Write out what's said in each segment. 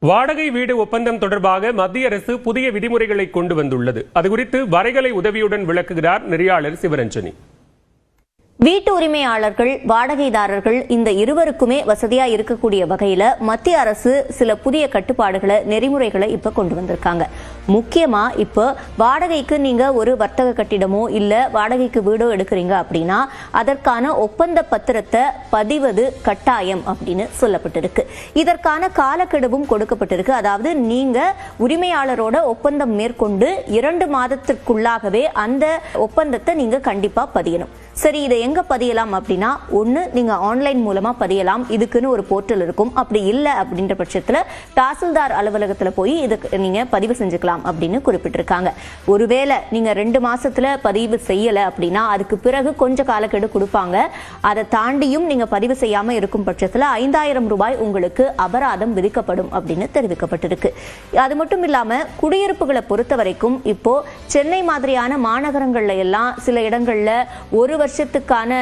வாடகை வீடு ஒப்பந்தம் தொடர்பாக மத்திய அரசு புதிய விதிமுறைகளை கொண்டு வந்துள்ளது. அது குறித்து வரைகலை உதவியுடன் விளக்குகிறார் நெறியாளர் சிவரஞ்சனி. வீட்டு உரிமையாளர்கள் வாடகைதாரர்கள் இந்த இருவருக்குமே வசதியா இருக்கக்கூடிய வகையில மத்திய அரசு சில புதிய கட்டுப்பாடுகளை நெறிமுறைகளை இப்ப கொண்டு வந்திருக்காங்க. முக்கியமா இப்போ வாடகைக்கு நீங்க ஒரு வர்த்தக கட்டிடமோ இல்ல வாடகைக்கு வீடோ எடுக்கிறீங்க அப்படின்னா அதற்கான ஒப்பந்த பத்திரத்தை பதிவது கட்டாயம் அப்படின்னு சொல்லப்பட்டிருக்கு. இதற்கான காலக்கெடுவும் கொடுக்கப்பட்டிருக்கு. அதாவது நீங்க உரிமையாளரோட ஒப்பந்தம் மேற்கொண்டு இரண்டு மாதத்திற்குள்ளாகவே அந்த ஒப்பந்தத்தை நீங்க கண்டிப்பா பதியணும். சரி இதை எங்க பதியலாம் அப்படின்னா ஒண்ணு நீங்க ஆன்லைன் மூலமா பதியலாம். இதுக்குன்னு ஒரு போர்ட்டல் இருக்கும். அப்படி இல்லை அப்படின்ற பட்சத்துல தாசில்தார் அலுவலகத்துல போய் இதுக்கு நீங்க பதிவு செஞ்சுக்கலாம் அப்படின்னு குறிப்பிட்டிருக்காங்க. ஒருவேளை நீங்க ரெண்டு மாசத்துல பதிவு செய்யல அப்படின்னா அதுக்கு பிறகு கொஞ்சம் காலக்கெடு கொடுப்பாங்க. அதை தாண்டியும் நீங்க பதிவு செய்யாம இருக்கும் பட்சத்துல ஐந்தாயிரம் ரூபாய் உங்களுக்கு அபராதம் விதிக்கப்படும் அப்படின்னு தெரிவிக்கப்பட்டிருக்கு. அது மட்டும் இல்லாம குடியிருப்புகளை பொறுத்த வரைக்கும் இப்போ சென்னை மாதிரியான மாநகரங்கள்ல எல்லாம் சில இடங்கள்ல ஒரு வருஷத்துக்கான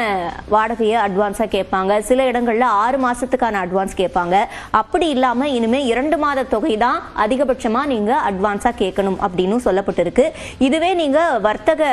வாடகையை அட்வான்ஸாக கேட்பாங்க. சில இடங்களில் ஆறு மாதத்துக்கான அட்வான்ஸ் கேட்பாங்க. அப்படி இல்லாமல் இனிமேல் இரண்டு மாத தொகை தான் அதிகபட்சமாக நீங்கள் அட்வான்ஸாக கேட்கணும் அப்படின்னு சொல்லப்பட்டிருக்கு. இதுவே நீங்கள் வர்த்தக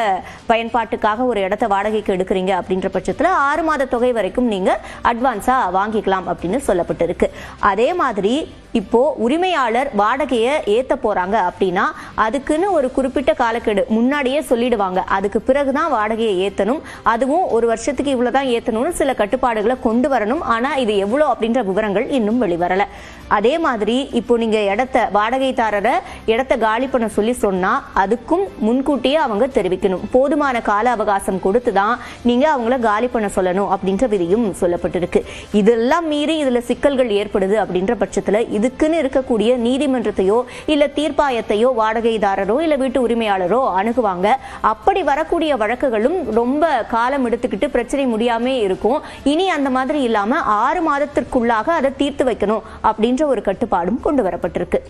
பயன்பாட்டுக்காக ஒரு இடத்த வாடகைக்கு எடுக்கிறீங்க அப்படின்ற பட்சத்தில் ஆறு மாத தொகை வரைக்கும் நீங்கள் அட்வான்ஸாக வாங்கிக்கலாம் அப்படின்னு சொல்லப்பட்டிருக்கு. அதே மாதிரி இப்போ உரிமையாளர் வாடகையை ஏத்த போறாங்க அப்படின்னா அதுக்குன்னு ஒரு குறிப்பிட்ட காலக்கெடு முன்னாடியே சொல்லிடுவாங்க. அதுக்கு பிறகுதான் வாடகையை ஏத்தணும். அதுவும் ஒரு வருஷத்துக்கு இவ்வளவுதான் ஏத்தணும்னு சில கட்டுப்பாடுகளை கொண்டு வரணும். ஆனா இது எவ்வளவு அப்படின்ற விவரங்கள் இன்னும் வெளிவரல. அதே மாதிரி இப்போ நீங்க இடத்த வாடகைதாரரை இடத்த காலி பண்ண சொல்லி சொன்னா அதுக்கும் முன்கூட்டியே அவங்க தெரிவிக்கணும். போதுமான கால அவகாசம் கொடுத்து தான் நீங்க அவங்கள காலி பண்ண சொல்லணும் அப்படின்ற விதியும் சொல்லப்பட்டிருக்கு. இதெல்லாம் மீறி இதுல சிக்கல்கள் ஏற்படுது அப்படின்ற பட்சத்துல இதுக்குன்னு இருக்கக்கூடிய நீதிமன்றத்தையோ இல்ல தீர்ப்பாயத்தையோ வாடகைதாரரோ இல்ல வீட்டு உரிமையாளரோ அணுகுவாங்க. அப்படி வரக்கூடிய வழக்குகளும் ரொம்ப காலம் எடுத்துக்கிட்டு பிரச்சனை முடியாம இருக்கும். இனி அந்த மாதிரி இல்லாம ஆறு மாதத்திற்குள்ளாக அதை தீர்த்து வைக்கணும் அப்படின்ற ஒரு கட்டுப்பாடும் கொண்டு வரப்பட்டிருக்கு.